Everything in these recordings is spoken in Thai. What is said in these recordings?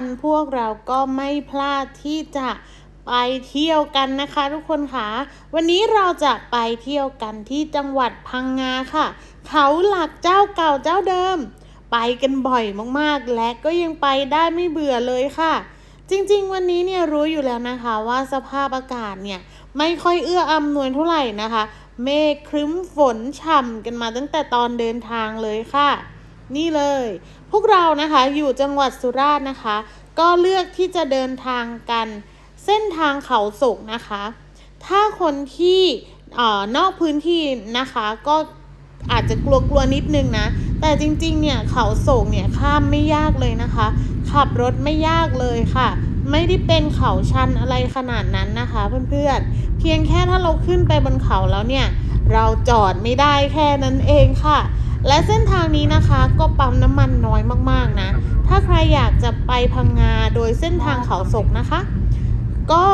วันพวกเราก็ไม่พลาดที่จะไปเที่ยวกันนะคะทุกคนค่ะ วันนี้เราจะไปเที่ยวกันที่จังหวัดพังงาค่ะ เขาหลักเจ้าเก่าเจ้าเดิม ไปกันบ่อยมากๆ และก็ยังไปได้ไม่เบื่อเลยค่ะ จริงๆ วันนี้เนี่ยรู้อยู่แล้วนะคะว่าสภาพอากาศเนี่ยไม่ค่อยเอื้ออำนวยเท่าไหร่นะคะ เมฆครึ้มฝนฉ่ำกันมาตั้งแต่ตอนเดินทางเลยค่ะ นี่เลย พวกเรานะคะอยู่จังหวัดสุราษฎร์นะคะ ก็เลือกที่จะเดินทางกัน เส้นทางเขาศกนะคะ ถ้าคนที่อนอกพื้นที่นะคะก็อาจจะกลัวๆนิดนึงนะ แต่จริงๆ เนี่ยเขาโศกเนี่ยข้ามไม่ยากเลยนะคะ ขับรถไม่ยากเลยค่ะ ไม่ได้เป็นเขาชันอะไรขนาดนั้นนะคะเพื่อนๆ เพียงแค่ถ้าเราขึ้นไปบนเขาแล้วเนี่ย เราจอดไม่ได้แค่นั้นเองค่ะ และเส้นทางนี้นะคะก็ปั๊มน้ำมันน้อยมากๆนะ ถ้าใครอยากจะไปพังงาโดยเส้นทางเขาศกนะคะ ก็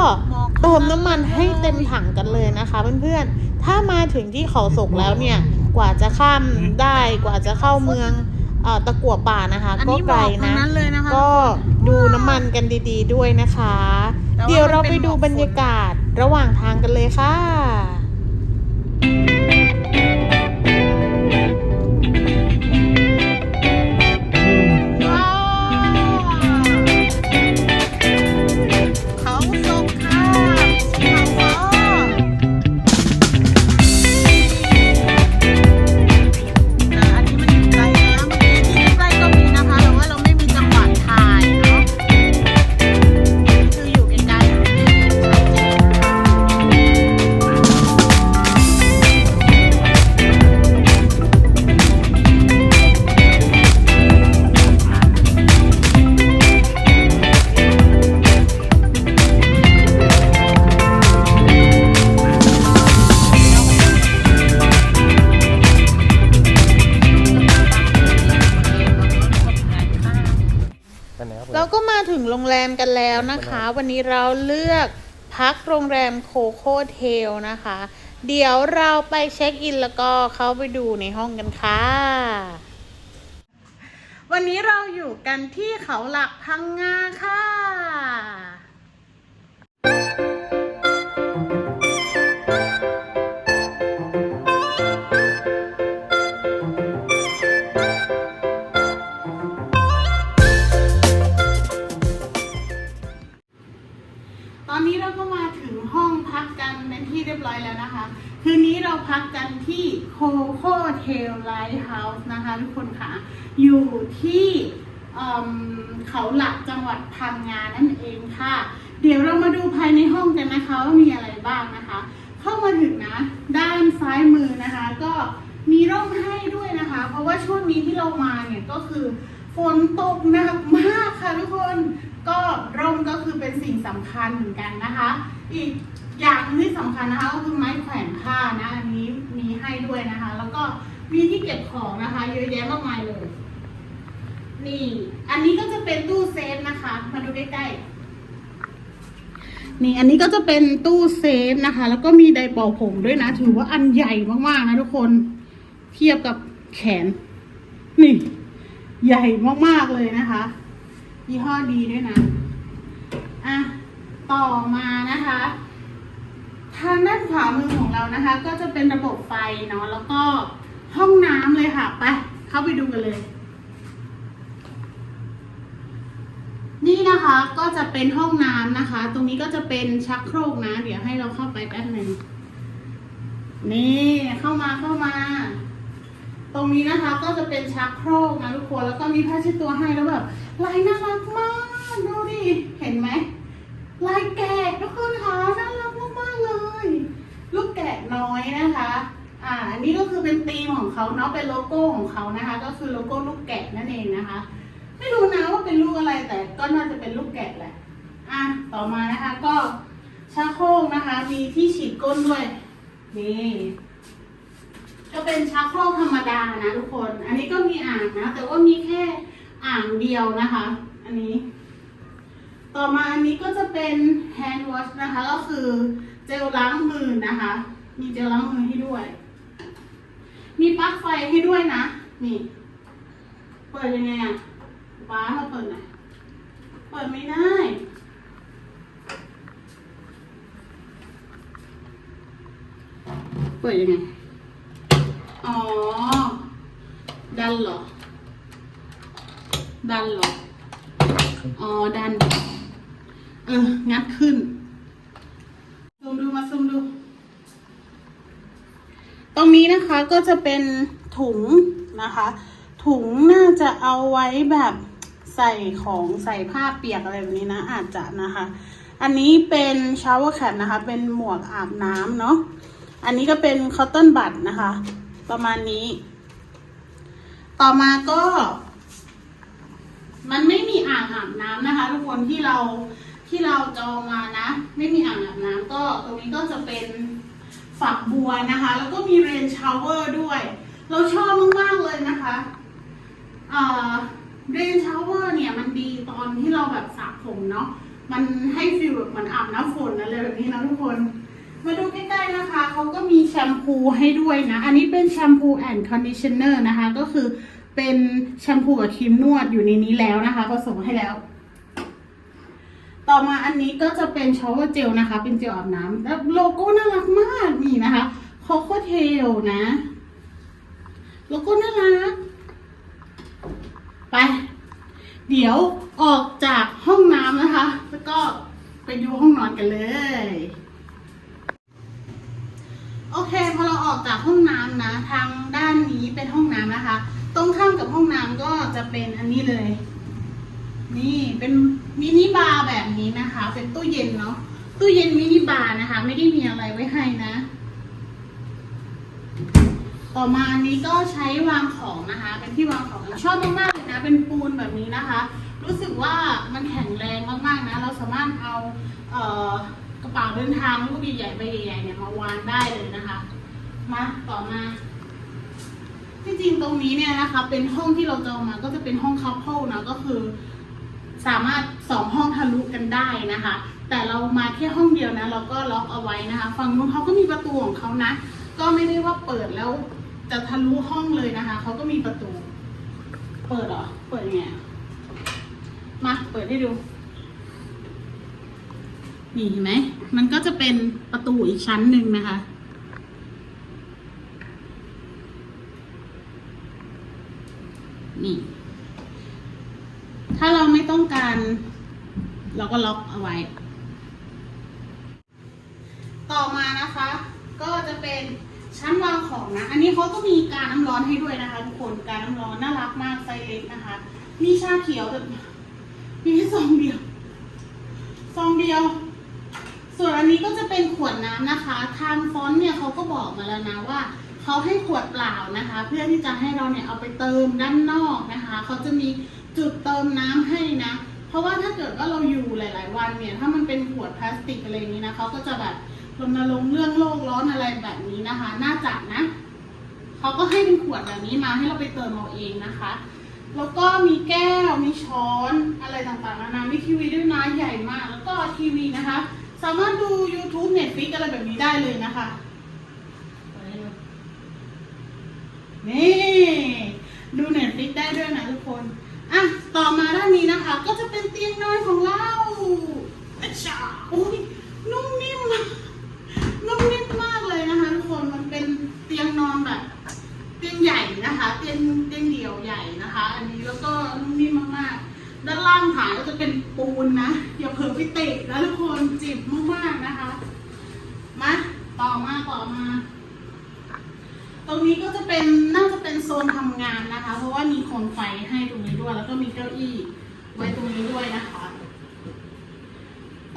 เติมน้ำมันให้เต็มถังกันเลยนะคะเพื่อนๆ ถ้ามาถึงที่เขาศกแล้วเนี่ย กว่าจะข้ามได้กว่าจะเข้าเมืองเออตะกั่วป่านะคะอันก็นี้ไกลบอกทางนะนั้นเลยนะคะก็ดูน้ำมันกันดีๆด้วยนะคะแต่ว่าเดี๋ยวเรามันไปเป็นดูหมอกฝนบรรยากาศระหว่างทางกันเลยค่ะ ถึงโรงแรมกันแล้วนะคะ วันนี้เราเลือกพักโรงแรมโคโค่เทลนะคะ เดี๋ยวเราไปเช็คอินแล้วก็เข้าไปดูในห้องกันค่ะ วันนี้เราอยู่กันที่เขาหลักพังงาค่ะ เป็นที่เรียบร้อยแล้วนะคะ คืนนี้เราพักกันที่โคโค่เทลไลท์เฮาส์นะคะทุกคนค่ะ อยู่ที่เเขาหลักจังหวัดพังงานั่นเองค่ะ เดี๋ยวเรามาดูภายในห้องกันนะคะว่ามีอะไรบ้างนะคะ เข้ามาถึงนะ ด้านซ้ายมือนะคะ ก็มีร่มให้ด้วยนะคะ เพราะว่าช่วงนี้ที่เรามาเนี่ยก็คือฝนตกหนักมากค่ะทุกคน ก็ร่มก็คือเป็นสิ่งสำคัญเหมือนกันนะคะ อีกอย่างที่สำคัญนะคะก็คือไม้แขวนผ้านะอันนี้มีให้ด้วยนะคะ แล้วก็มีที่เก็บของนะคะ เยอะแยะมากมายเลย นี่ อันนี้ก็จะเป็นตู้เซฟนะคะ มาดูใกล้ๆนี่อันนี้ก็จะเป็นตู้เซฟนะคะ แล้วก็มีไดร์เป่าผมด้วยนะ ถือว่าอันใหญ่มากๆนะทุกคนเทียบกับแขน นี่ ใหญ่มากๆเลยนะคะ ยี่ห้อดีด้วยนะ อะ ต่อมานะคะ ทางด้านขวามือของเรานะคะ ก็จะเป็นระบบไฟเนาะ แล้วก็ห้องน้ำเลยค่ะ ไป เข้าไปดูกันเลย นี่นะคะก็จะเป็นห้องน้ำนะคะ ตรงนี้ก็จะเป็นชักโครกนะ เดี๋ยวให้เราเข้าไปแป๊บหนึ่งนี่เข้ามาเข้ามา ตรงนี้นะคะก็จะเป็นชักโครกนะทุกคนแล้วก็มีผ้าเช็ดตัวให้แล้วแบบลายน่ารักมากดูดิเห็นไหมลายแกะทุกคนคะน่ารักมากๆเลย ลูกแกะน้อยนะคะอ่าอันนี้ก็คือเป็นธีมของเขาเนาะเป็นโลโก้ของเขานะคะ ก็คือโลโก้ลูกแกะนั่นเองนะคะ ไม่รู้นะว่าเป็นลูกอะไรแต่ก็น่าจะเป็นลูกแกะแหละอะต่อมานะคะก็ชักโครกนะคะ มีที่ฉีดก้นด้วยนี่ ก็เป็นชักโครกธรรมดานะทุกคน อันนี้ก็มีอ่างนะ แต่ว่ามีแค่อ่างเดียวนะคะ อันนี้ ต่อมาอันนี้ก็จะเป็น hand wash นะคะ ก็คือเจลล้างมือนะคะ มีเจลล้างมือให้ด้วย มีปลั๊กไฟให้ด้วยนะ นี่ เปิดยังไงอะป้ามาเปิดหน่อยเปิดไม่ได้เปิดยังไง อ๋อ ดันเหรอ ดันเหรอ อ๋อ ดัน เออ งัดขึ้นซูมดูมาซูมดู ตรงนี้นะคะก็จะเป็นถุงนะคะ ถุงน่าจะเอาไว้แบบใส่ของใส่ผ้าเปียกอะไรแบบนี้นะ อาจจะนะคะ อันนี้เป็นชาวเวอร์แคปนะคะ เป็นหมวกอาบน้ำเนาะ อันนี้ก็เป็นคอตตอนบัดนะคะ ประมาณนี้ ต่อมาก็ มันไม่มีอ่างอาบน้ำนะคะ ทุกคนที่เราที่เราจองมานะ ไม่มีอ่างอาบน้ำก็ตรงนี้ก็จะเป็นฝักบัวนะคะ แล้วก็มีเรนชาวเวอร์ด้วย เราชอบมากๆเลยนะคะเรนชาวเวอร์เนี่ยมันดีตอนที่เราแบบสระผมเนาะมันให้ฟีลแบบเหมือนอาบน้ำฝนอะไรแบบนี้นะทุกคน มาดูใกล้ๆนะคะเขาก็มีแชมพูให้ด้วยนะ อันนี้เป็นแชมพูแอนด์คอนดิชเนอร์นะคะ ก็คือเป็นแชมพูกับครีมนวดอยู่ในนี้แล้วนะคะผสมให้แล้ว ต่อมาอันนี้ก็จะเป็นชาวเวอร์เจลนะคะ เป็นเจลอาบน้ำแล้วโลโก้น่ารักมากนี่นะคะโคโค่เทลนะโลโก้น่ารักไปเดี๋ยวออกจากห้องน้ำนะคะ แล้วก็ไปดูห้องนอนกันเลย โอเคพ ออกจากห้องน้ำนะ ทางด้านนี้เป็นห้องน้ำนะคะ ตรงข้ามกับห้องน้ำก็จะเป็นอันนี้เลย นี่เป็นมินิบาร์แบบนี้นะคะ เป็นตู้เย็นเนาะตู้เย็นมินิบาร์นะคะ ไม่ได้มีอะไรไว้ให้นะ ต่อมาอันนี้ก็ใช้วางของนะคะ เป็นที่วางของชอบมากๆเลยนะ เป็นปูนแบบนี้นะคะ รู้สึกว่ามันแข็งแรงมากๆนะ เราสามารถเอาเอ่อกระเป๋าเดินทางลูกใหญ่ๆใบใหญ่ๆเนี่ยมาวางได้เลยนะคะ มาต่อมาที่จริงตรงนี้เนี่ยนะคะ เป็นห้องที่เราจองมาก็จะเป็นห้องคัพเปิลนะก็คือ สามารถสองห้องทะลุกันได้นะคะ แต่เรามาแค่ห้องเดียวนะ เราก็ล็อกเอาไว้นะคะ ฝั่งนู้นเขาก็มีประตูของเขานะ ก็ไม่ได้ว่าเปิดแล้วจะทะลุห้องเลยนะคะเขาก็มีประตู เปิดหรอ เปิดยังไงมาเปิดให้ดู นี่เห็นไหม มันก็จะเป็นประตูอีกชั้นหนึ่งนะคะ นี่ ถ้าเราไม่ต้องการ เราก็ล็อกเอาไว้ ต่อมานะคะ ก็จะเป็นชั้นวางของนะ อันนี้เขาก็มีการน้ำร้อนให้ด้วยนะคะทุกคนการน้ำร้อนน่ารักมากไซเล็กนะคะมีชาเขียวแบบมีแค่ซองเดียวซองเดียว ส่วนอันนี้ก็จะเป็นขวดน้ำนะคะ ทางฟอนต์เนี่ยเขาก็บอกมาแล้วนะว่า เขาให้ขวดเปล่านะคะ เพื่อที่จะให้เราเนี่ยเอาไปเติมด้านนอกนะคะ เขาจะมีจุดเติมน้ำให้นะ เพราะว่าถ้าเกิดว่าเราอยู่หลาย ๆ วันเนี่ย ถ้ามันเป็นขวดพลาสติกอะไรนี้นะเขาก็จะแบบรณรงค์เรื่องโลกร้อนอะไรแบบนี้นะคะ น่าจะนะเขาก็ให้เป็นขวดแบบนี้มาให้เราไปเติมเอาเองนะคะ แล้วก็มีแก้ว มีช้อนอะไรต่างๆนานามีทีวีด้วยนะใหญ่มาก แล้วก็ทีวีนะคะ สามารถดู YouTube Netflix อะไรแบบนี้ได้เลยนะคะ นี่ ดู Netflix ได้ด้วยนะทุกคน อะ ต่อมาด้านนี้นะคะ ก็จะเป็นเตียงนอนของเราอัจฉาอุ้ยนุ่มนิ่มมากนุ่มนิ่มมากเลยนะคะทุกคน มันเป็นเตียงนอนแบบ เตียงใหญ่นะคะ เตียงเตียงเดี่ยวใหญ่นะคะ อันนี้แล้วก็นุ่มนิ่มมากๆ ด้านล่างฐานก็จะเป็นปูนนะ อย่าเผลอไปเตะนะทุกคนจิบมากๆนะคะ มา ต่อมาต่อมา ตรงนี้ก็จะเป็นน่าจะเป็นโซนทำงานนะคะ เพราะว่ามีโคมไฟให้ตรงนี้ด้วย แล้วก็มีเก้าอี้ไว้ตรงนี้ด้วยนะคะ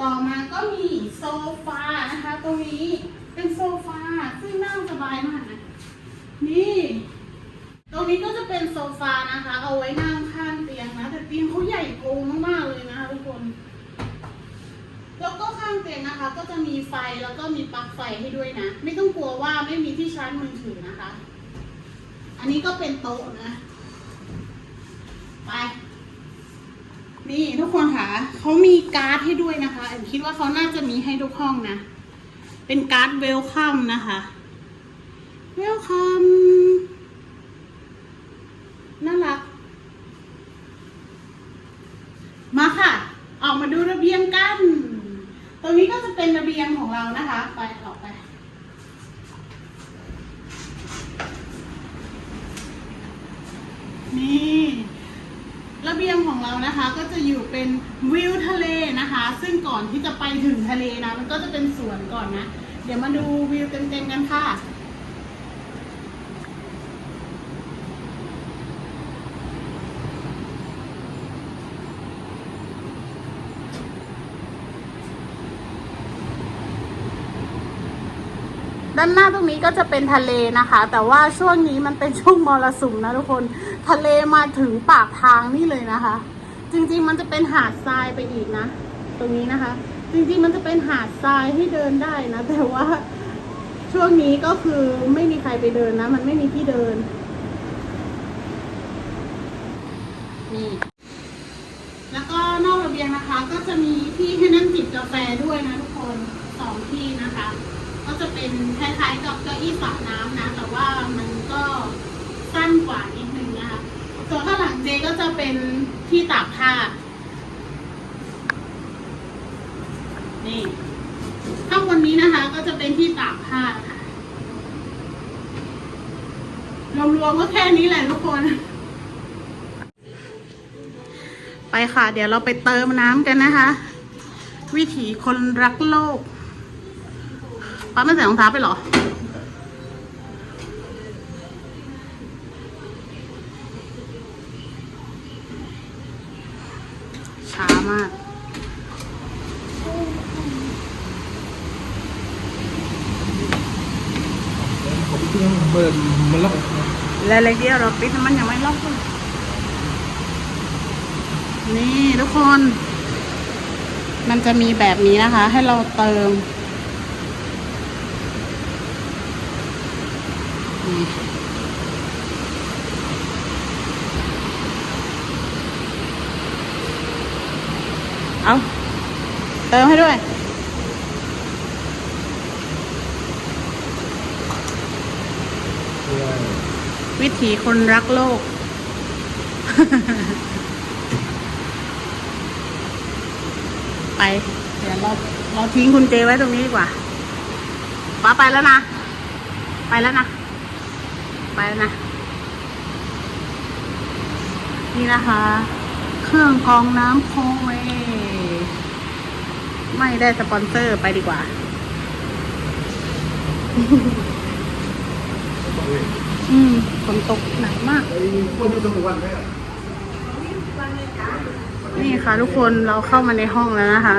ต่อมาก็มีโซฟานะคะ ตรงนี้เป็นโซฟาซึ่งนั่งสบายมากนะนี่ ตรงนี้ก็จะเป็นโซฟานะคะ เอาไว้นั่งข้างเตียงนะ แต่เตียงเขาใหญ่โตมากๆเลยนะคะทุกคน แล้วก็ข้างเตียงนะคะ ก็จะมีไฟแล้วก็มีปลั๊กไฟให้ด้วยนะ ไม่ต้องกลัวว่าไม่มีที่ชาร์จมือถือนะคะ อันนี้ก็เป็นโต๊ะนะ ไปนี่ทุกคนค่ะเขามีการ์ดให้ด้วยนะคะแอมคิดว่าเขาน่าจะมีให้ทุกห้องนะ เป็นการ์ดเวลคัมนะคะเวลคัมน่ารัก มาค่ะ ออกมาดูระเบียงกัน ตรงนี้ก็จะเป็นระเบียงของเรานะคะ ไปออกไป นี่ระเบียงของเรานะคะก็จะอยู่เป็นวิวทะเลนะคะ ซึ่งก่อนที่จะไปถึงทะเลนะ มันก็จะเป็นสวนก่อนนะ เดี๋ยวมาดูวิวเต็มๆกันค่ะ ด้านหน้าตรงนี้ก็จะเป็นทะเลนะคะ แต่ว่าช่วงนี้มันเป็นช่วงมรสุมนะทุกคน ทะเลมาถึงปากทางนี่เลยนะคะ จริงๆมันจะเป็นหาดทรายไปอีกนะ ตรงนี้นะคะ จริงๆมันจะเป็นหาดทรายให้เดินได้นะ แต่ว่าช่วงนี้ก็คือไม่มีใครไปเดินนะ มันไม่มีที่เดิน นี่ แล้วก็นอกระเบียงนะคะ ก็จะมีที่ให้นั่งจิบกาแฟด้วยนะทุกคนสองที่นะคะ ก็จะเป็นคล้ายๆกับเก้าอี้สระน้ำนะ แต่ว่ามันก็สั้นกว่านิดนึงนะคะส่วนข้างหลังเจก็จะเป็นที่ตากผ้า นี่ข้างบนนี้นะคะ ก็จะเป็นที่ตากผ้าค่ะรวมๆก็แค่นี้แหละทุกคน ไปค่ะ เดี๋ยวเราไปเติมน้ำกันนะคะ วิถีคนรักโลกาไม่ใส่รองเท้าไปหรอ ช้ามากเปิดมันล็อกแล้วอะไรเดียวเราปิดมันยังไม่ล็อกเลยนี่ทุกคน มันจะมีแบบนี้นะคะ ให้เราเติม เอาเติมให้ด้วย วิถีคนรักโลก ไป เดี๋ยวเราเราทิ้งคุณเจไว้ตรงนี้ดีกว่าป้าไปแล้วนะ ไปแล้วนะ ไปแล้วนะ นี่นะคะ เครื่องกรองน้ำโคเว ไม่ได้สปอนเซอร์ไปดีกว่า อืมฝนตกหนักมากไอ้คนที่ต้องวันแม่นี่ค่ะทุกคนเราเข้ามาในห้องแล้วนะคะ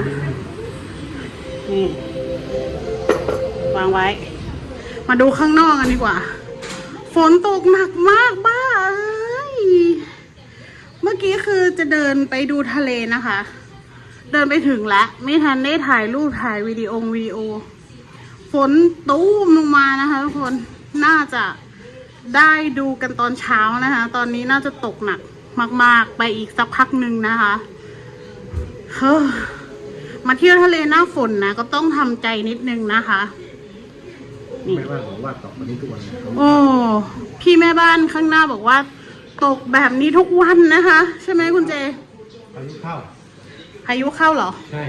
นี่ วางไว้ มาดูข้างนอกกันดีกว่า ฝนตกหนักมากบ้าเอ้ย เมื่อกี้คือจะเดินไปดูทะเลนะคะ เดินไปถึงแล้วไม่ทันได้ถ่ายรูปถ่ายวิดีโอวิดีโอ ฝนตู้มลงมานะคะทุกคน น่าจะได้ดูกันตอนเช้านะคะ ตอนนี้น่าจะตกหนักมาก ๆ ไปอีกสักพักหนึ่งนะคะเฮ้อมาเที่ยวทะเลหน้าฝนนะ ก็ต้องทำใจนิดนึงนะคะนี่แม่บ้านบอกว่าตอกวันนี้ทุกวันเลยโอ้พี่แม่บ้านข้างหน้าบอกว่า ตกแบบนี้ทุกวันนะคะ ใช่ไหมคุณเจอายุเข้า พายุเข้าเหรอ ใช่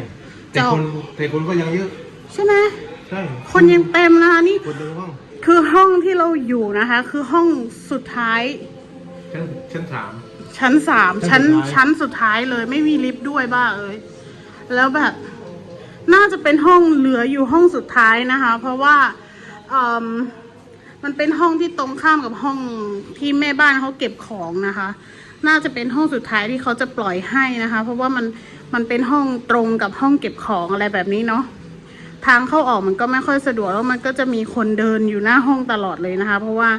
แต่คนแต่คนก็ยังเยอะ ใช่ไหมใช่คนยังเต็มนะคะนี่ คนเดินห้อง คือห้องที่เราอยู่นะคะ คือห้องสุดท้าย ชั้นชั้นสาม ชั้นสามชั้ชั้นนสุดท้ายชั้นสุดท้ายเลยไม่มีลิฟต์ด้วยบ้าเอ้ยแล้วแบบน่าจะเป็นห้องเหลืออยู่ห้องสุดท้ายนะคะ เพราะว่าเอิ่ มมันเป็นห้องที่ตรงข้ามกับห้องที่แม่บ้านเขาเก็บของนะคะ น่าจะเป็นห้องสุดท้ายที่เขาจะปล่อยให้นะคะ เพราะว่ามันมันเป็นห้องตรงกับห้องเก็บของอะไรแบบนี้เนาะทางเข้าออกมันก็ไม่ค่อยสะดวกแล้วมันก็จะมีคนเดินอยู่หน้าห้องตลอดเลยนะคะ เพราะว่า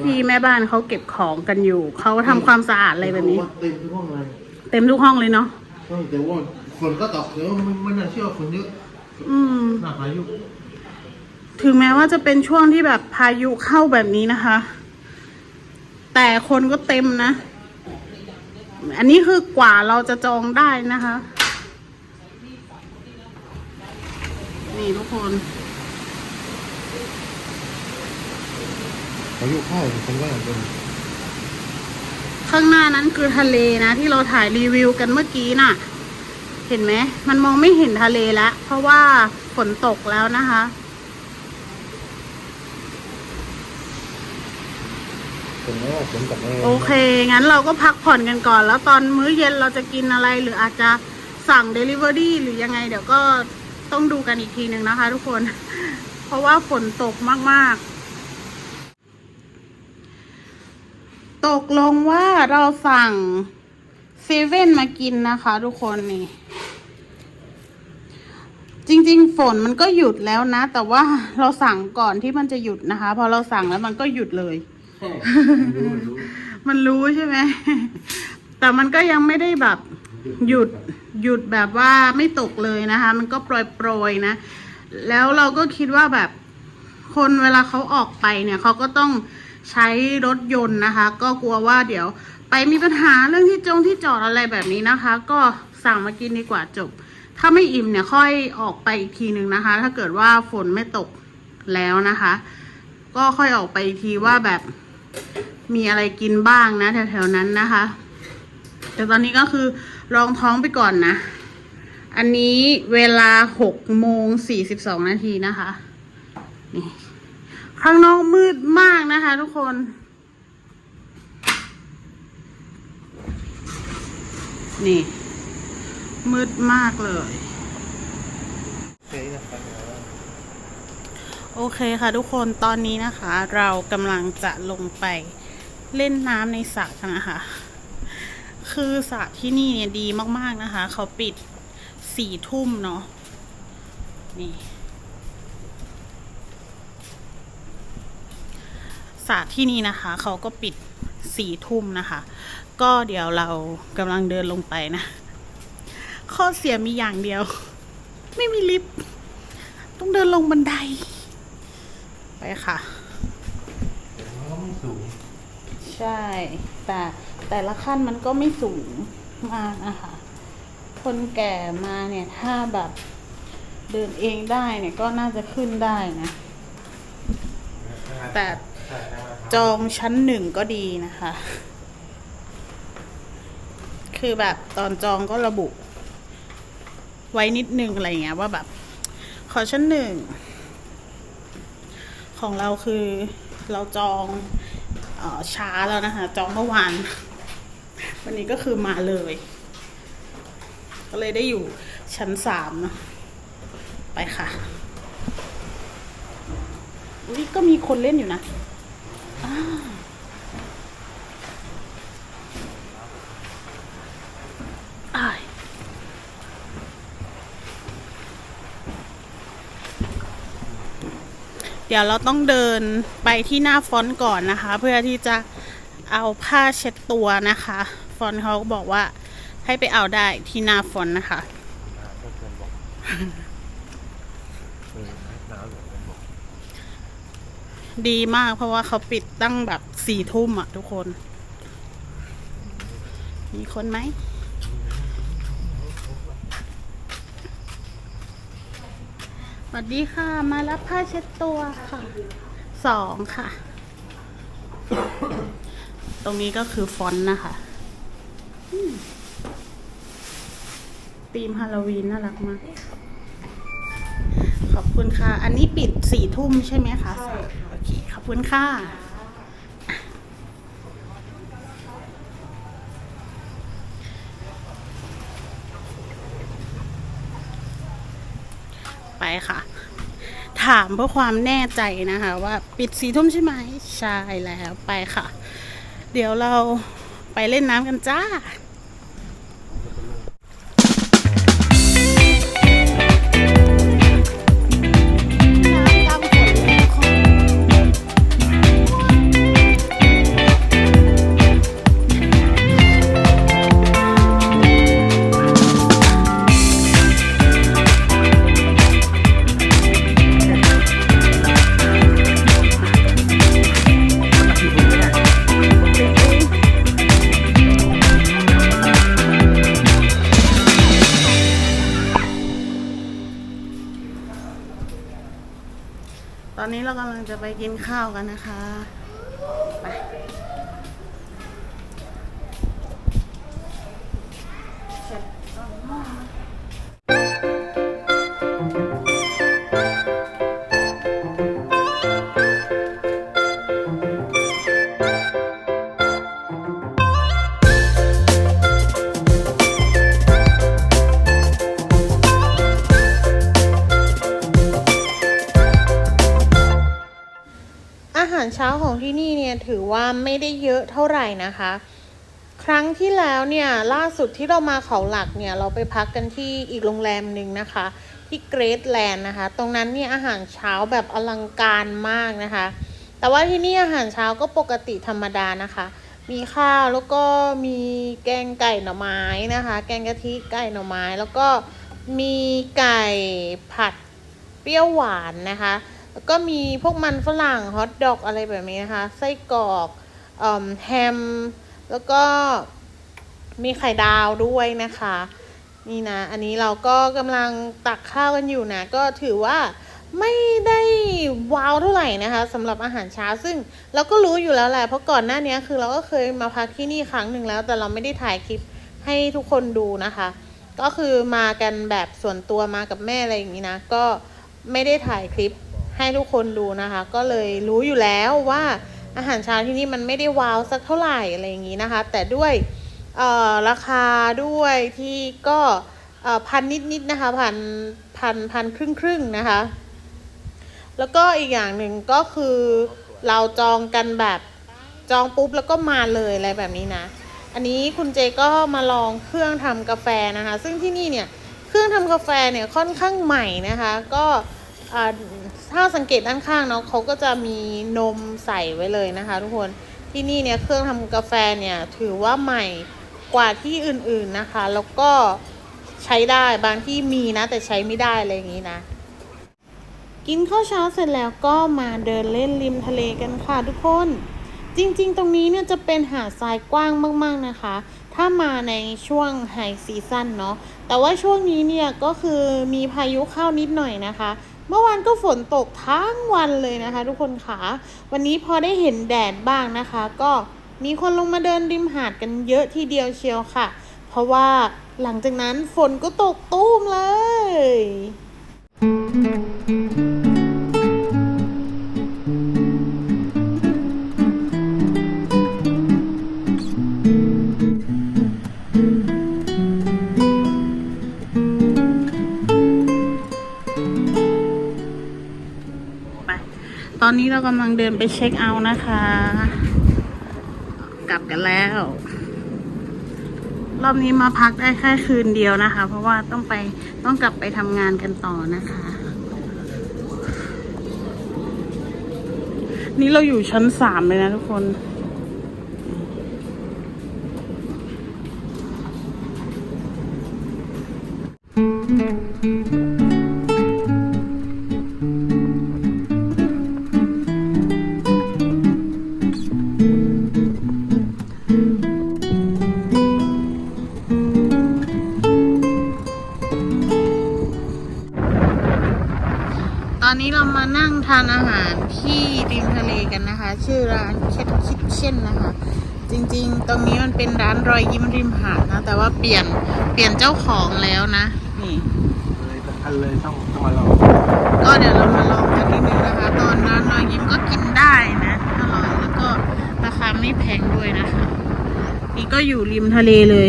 พี่แม่บ้านเขาเก็บของกันอยู่เขาทำความสะอาดอะไรแบบนี้ เต็มทุกห้องเลยเต็มทุกห้องเลยเนาะเออแต่ว่าฝนก็ตกเดี๋ยวมันมันน่าเชื่อคนเยอะอืมหน้าพายุ ถึงแม้ว่าจะเป็นช่วงที่แบบพายุเข้าแบบนี้นะคะ แต่คนก็เต็มนะแหมอันนี้คือกว่าเราจะจองได้นะคะ นี่ทุกคนอายุเข้าถึงคนว่าเป็นข้างหน้านั้นคือทะเลนะ ที่เราถ่ายรีวิวกันเมื่อกี้น่ะ เห็นไหม มันมองไม่เห็นทะเลแล้วเพราะว่าฝนตกแล้วนะคะ ผมว่าผมกับแม่โอเค งั้นเราก็พักผ่อนกันก่อน แล้วตอนมื้อเย็นเราจะกินอะไรหรืออาจจะสั่ง Delivery หรือยังไง เดี๋ยวก็ต้องดูกันอีกทีหนึ่งนะคะ ทุกคน เพราะว่าฝนตกมากๆ ตกลงว่าเราสั่งเซเว่นมากินนะคะ ทุกคนนี่ จริงๆ ฝนมันก็หยุดแล้วนะ แต่ว่าเราสั่งก่อนที่มันจะหยุดนะคะ พอเราสั่งแล้วมันก็หยุดเลย รู้รู้มันรู้ใช่ไหม แต่มันก็ยังไม่ได้แบบหยุดหยุดแบบว่าไม่ตกเลยนะคะ มันก็โปรยโปรยนะ แล้วเราก็คิดว่าแบบคนเวลาเขาออกไปเนี่ยเขาก็ต้องใช้รถยนต์นะคะ ก็กลัวว่าเดี๋ยวไปมีปัญหาเรื่องที่จงที่จอดอะไรแบบนี้นะคะ ก็สั่งมากินดีกว่าจบ ถ้าไม่อิ่มเนี่ยค่อยออกไปอีกทีหนึ่งนะคะ ถ้าเกิดว่าฝนไม่ตกแล้วนะคะ ก็ค่อยออกไปอีกทีว่าแบบ มีอะไรกินบ้างนะ แถวๆนั้นนะคะ แต่ตอนนี้ก็คือรองท้องไปก่อนนะ อันนี้เวลาหกโมงสี่สิบสองนาทีนะคะนี่ข้างนอกมืดมากนะคะ ทุกคนนี่ มืดมากเลย โอเคค่ะทุกคนตอนนี้นะคะ เรากำลังจะลงไปเล่นน้ำในสระกันนะคะ คือสระที่นี่เนี่ยดีมากๆนะคะ เขาปิดสี่ทุ่มเนาะนี่สระที่นี่นะคะ เขาก็ปิดสี่ทุ่มนะคะ ก็เดี๋ยวเรากำลังเดินลงไปนะ ข้อเสียมีอย่างเดียว ไม่มีลิฟต์ต้องเดินลงบันได ไปค่ะ มันก็ไม่สูงใช่ แต่แต่ละขั้นมันก็ไม่สูงมากนะคะคนแก่มาเนี่ยถ้าแบบเดินเองได้เนี่ยก็น่าจะขึ้นได้นะ แต่จองชั้นหนึ่งก็ดีนะคะ คือแบบตอนจองก็ระบุ ไว้นิดนึงอะไรเงี้ยว่าแบบ ขอชั้นหนึ่ง ของเราคือเราจองออช้าแล้วนะคะ จองเมื่อวาน วันนี้ก็คือมาเลย ก็เลยได้อยู่ชั้นสามนะไปค่ะอุ้ยก็มีคนเล่นอยู่นะอ้าวอ้าย เดี๋ยวเราต้องเดินไปที่หน้าฟอนต์ก่อนนะคะ เพื่อที่จะเอาผ้าเช็ดตัวนะคะ ฟอนต์เขาก็บอกว่าให้ไปเอาได้ที่หน้าฟอนต์นะคะก็ควรบอกเออหนาวอยู่ผมบอกดีมากเพราะว่าเขาปิดตั้งแบบสี่ทุ่มอะทุกคน มีคนไหม วัสดีค่ะ มารับผ้าเช็ดตัวค่ะสองค่ะ ตรงนี้ก็คือฟอนต์นะคะอืมธีมฮาโลวีนน่ารักมาก ขอบคุณค่ะ อันนี้ปิดสี่ทุ่มใช่ไหมคะโอเค ขอบคุณค่ะ ไปค่ะ ถามเพื่อความแน่ใจนะคะ ว่าปิดสี่ทุ่มใช่ไหมใช่แล้วไปค่ะ เดี๋ยวเราไปเล่นน้ำกันจ้า จะไปกินข้าวกันนะคะ ไปาไหร่นะคะ ครั้งที่แล้วเนี่ยล่าสุดที่เรามาเขาหลักเนี่ยเราไปพักกันที่อีกโรงแรมหนึ่งนะคะ ที่เกรทแลนด์นะคะ ตรงนั้นเนี่ยอาหารเช้าแบบอลังการมากนะคะ แต่ว่าที่นี่อาหารเช้าก็ปกติธรรมดานะคะ มีข้าวแล้วก็มีแกงไก่หน่อไม้นะคะ แกงกะทิไก่หน่อไม้แล้วก็มีไก่ผัดเปรี้ยวหวานนะคะ แล้วก็มีพวกมันฝรั่งฮอทดอกอะไรแบบนี้นะคะ ไส้กรอก แฮม แล้วก็มีไข่ดาวด้วยนะคะ นี่นะ อันนี้เราก็กำลังตักข้าวกันอยู่นะ ก็ถือว่าไม่ได้ว้าวเท่าไหร่นะคะสำหรับอาหารเช้าซึ่งเราก็รู้อยู่แล้วแหละเพราะก่อนหน้านี้คือเราก็เคยมาพักที่นี่ครั้งหนึ่งแล้ว แต่เราไม่ได้ถ่ายคลิปให้ทุกคนดูนะคะ ก็คือมากันแบบส่วนตัวมากับแม่อะไรอย่างนี้นะ ก็ไม่ได้ถ่ายคลิปให้ทุกคนดูนะคะ ก็เลยรู้อยู่แล้วว่า อาหารเช้าที่นี่มันไม่ได้ว้าวสักเท่าไหร่อะไรอย่างนี้นะคะ แต่ด้วยราคาด้วยที่ก็พันนิดๆนะคะพันพันพันครึ่งครึ่งๆนะคะ แล้วก็อีกอย่างหนึ่งก็คือเราจองกันแบบจองปุ๊บแล้วก็มาเลยอะไรแบบนี้นะ อันนี้คุณเจก็มาลองเครื่องทำกาแฟนะคะ ซึ่งที่นี่เนี่ยเครื่องทำกาแฟเนี่ยค่อนข้างใหม่นะคะ ก็ ถ้าสังเกตด้านข้างเนาะเขาก็จะมีนมใส่ไว้เลยนะคะ ทุกคนที่นี่เนี่ยเครื่องทำกาแฟเนี่ยถือว่าใหม่กว่าที่อื่นๆนะคะ แล้วก็ใช้ได้บางที่มีนะ แต่ใช้ไม่ได้อะไรอย่างนี้นะ กินข้าวเช้าเสร็จแล้วก็มาเดินเล่นริมทะเลกันค่ะทุกคน จริงๆ ตรงนี้เนี่ยจะเป็นหาดทรายกว้างมากๆนะคะ ถ้ามาในช่วงไฮซีซั่นเนาะแต่ว่าช่วงนี้เนี่ยก็คือมีพายุเข้านิดหน่อยนะคะ เมื่อวานก็ฝนตกทั้งวันเลยนะคะ ทุกคนค่ะ วันนี้พอได้เห็นแดดบ้างนะคะ ก็มีคนลงมาเดินริมหาดกันเยอะทีเดียวเชียวค่ะ เพราะว่าหลังจากนั้นฝนก็ตกตุ้มเลยไป อนนี้เรากำลังเดินไปเช็คเอาท์นะคะ กลับกันแล้ว รอบนี้มาพักได้แค่คืนเดียวนะคะ เพราะว่าต้องไปต้องกลับไปทำงานกันต่อนะคะ นี่เราอยู่ชั้นสามเลยนะทุกคนานั่งทานอาหารที่ริมทะเลกันนะคะ ชื่อร้านแคทคิทเช่นนะคะ จริงๆ ตรงนี้มันเป็นร้านรอยยิ้มริมหาดนะ แต่ว่าเปลี่ยนเปลี่ยนเจ้าของแล้วนะ นี่เลยอันเลยต้องต้องมาลองก็เดี๋ยวเรามาลองกันนิดนึงนะคะ ตอนร้านรอยยิ้มก็กินได้นะอร่อยแล้วก็ราคาไม่แพงด้วยนะคะ นี่ก็อยู่ริมทะเลเลย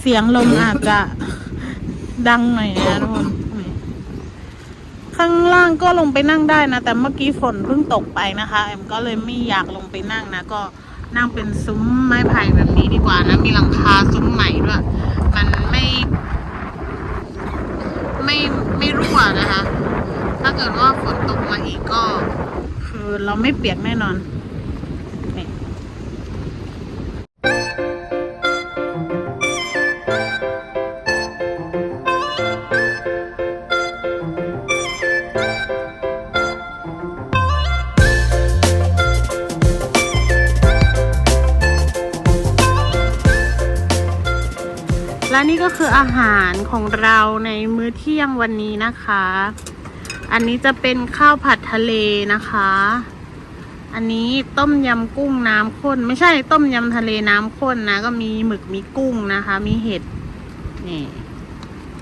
เสียงลมอาจจะดังหน่อยนะทุกคนนี่ ข้างล่างก็ลงไปนั่งได้นะ แต่เมื่อกี้ฝนเพิ่งตกไปนะคะแอมก็เลยไม่อยากลงไปนั่งนะ ก็นั่งเป็นซุ้มไม้ไผ่แบบนี้ดีกว่านะ มีหลังคาซุ้มใหม่ด้วย มันไม่ ไม่ไม่รั่วนะคะ ถ้าเกิดว่าฝนตกมาอีกก็ คือเราไม่เปียกแน่นอน ก็คืออาหารของเราในมื้อเที่ยงวันนี้นะคะ อันนี้จะเป็นข้าวผัดทะเลนะคะ อันนี้ต้มยำกุ้งน้ำข้น ไม่ใช่ต้มยำทะเลน้ำข้นนะ ก็มีหมึกมีกุ้งนะคะ มีเห็ดนี่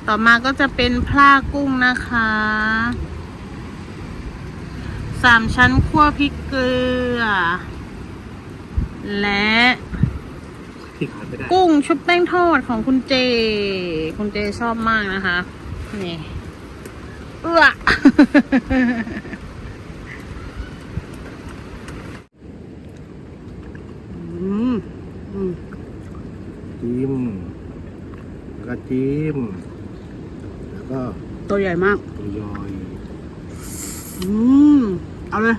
ต่อมาก็จะเป็นพลากุ้งนะคะสามชั้นคั่วพริกเกลือ และ ที่ขาดไม่ได้กุ้งชุบแป้งทอดของคุณเจ คุณเจชอบมากนะคะ นี่ เอื้ออืมอืมจิ้มแล้วก็จิ้ม แล้วก็ตัวใหญ่มากตัวยอย อืม เอาเลย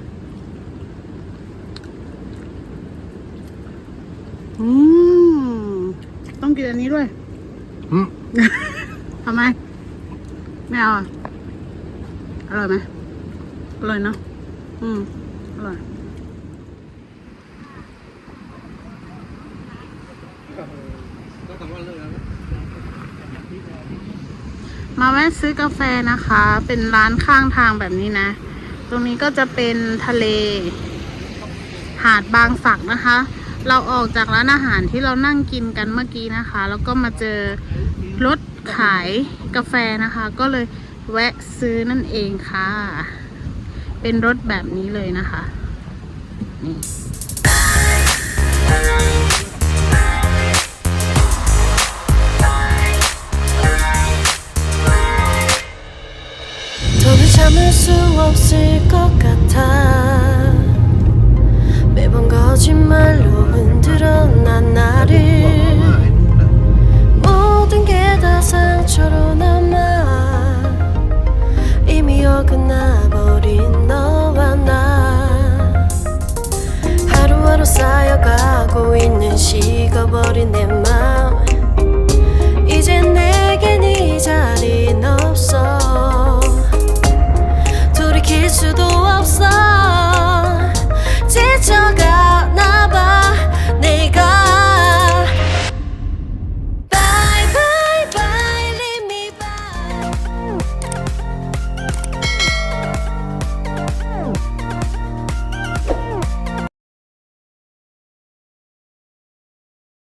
อืมต้อง กินอันนี้ด้วยอืมทำไม ไม่เอาอะอร่อยไหมอร่อยเนอะอืมอร่อยก็ทำว่าเลิกแล้วมาแวะซื้อกาแฟนะคะ เป็นร้านข้างทางแบบนี้นะ ตรงนี้ก็จะเป็นทะเล หาดบางสักนะคะ เราออกจากร้านอาหารที่เรานั่งกินกันเมื่อกี้นะคะ แล้วก็มาเจอรถขายกาแฟนะคะ ก็เลยแวะซื้อนั่นเองค่ะ เป็นรถแบบนี้เลยนะคะ นี่เธให้อวอกซีก็กระทา 매번 거짓말로 흔들어 난 나를. 모든 게 다 상처로 남아 이미 어긋나버린 너와 나. 하루하루 쌓여가고 있는 식어버린 내 마음. 이제 내겐 이 자리는 없어. 돌이킬 수도 없어. 节奏歌。